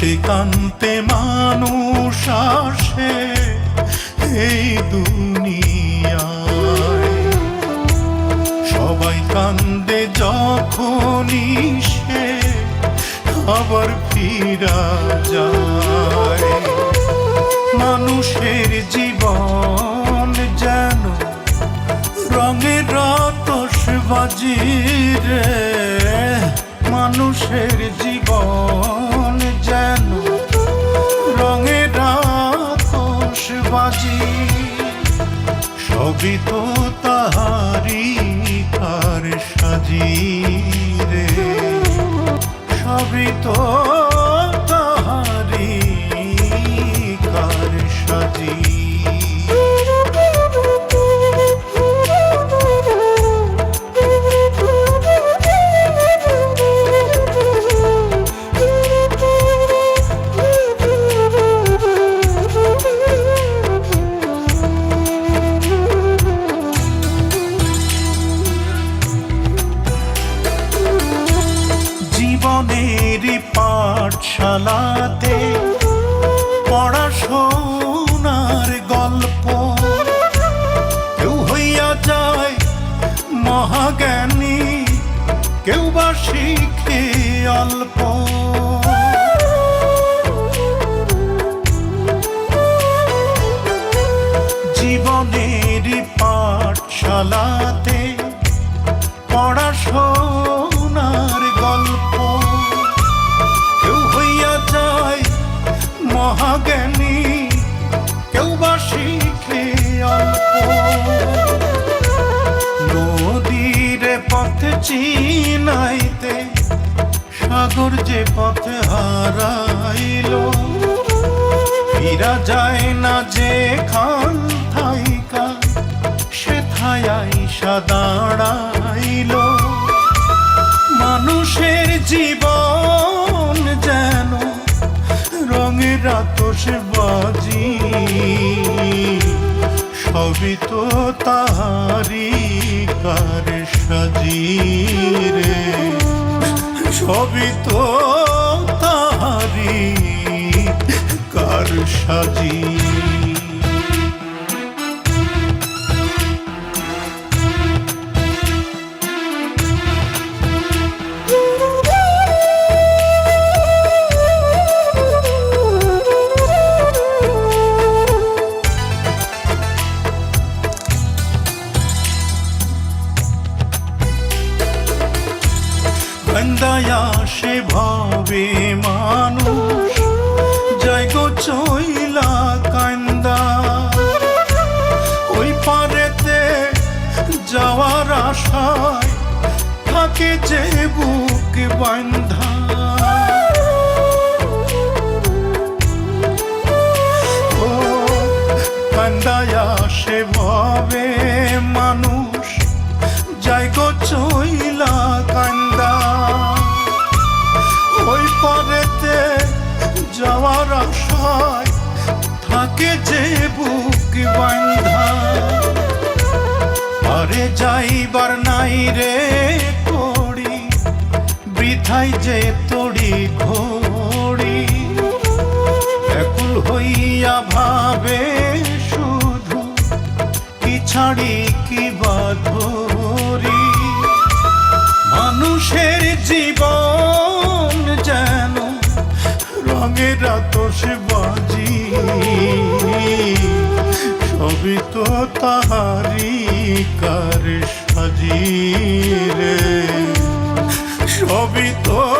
কান্তে মানুষ আসে এই দুনিয়ায়। সবাই কান্দে যখনই সে আবার ফিরা যায়। মানুষের জীবন যেন রঙের রতস বাজিরে মানুষের জীবন বাজি সবই তো তাহারি তার সাজি রে। সবই তো পাঠশালাতে পড়াশোনার গল্প। কেউ হইয়া যায় মহাজ্ঞানী কেউ বা শিখে অল্প। জীবনের পাঠশালাতে মহাজ্ঞানী, কেউ বা শিখে নদীর পথে চিনাইতে সাগর যে পথে হারাইলো। ফিরা যায় না যে খান থাইকা, সে থায়াই দাঁড়াইল। মানুষের জীবন রঙের বাজি সবই তো তাহারি কার সাজি রে। সবই তো তাহারি কার সাজি। গন্দায়া সে ভাবে মানুষ। জয় গো চইলা কান্দা। ওই পারেতে যাওয়ার আশায় থাকে যে বুক বান্ধা যাইবার নাই রে করি বৃথাই যে তড়ি ঘড়ি। ব্যাকুল হইয়া ভাবে শুধু, কি ছাড়ি কি বাধরি মানুষের জীবন যেন রঙের আতস বাজি। সবই তো তাহারি কার সাজি রে সবই তো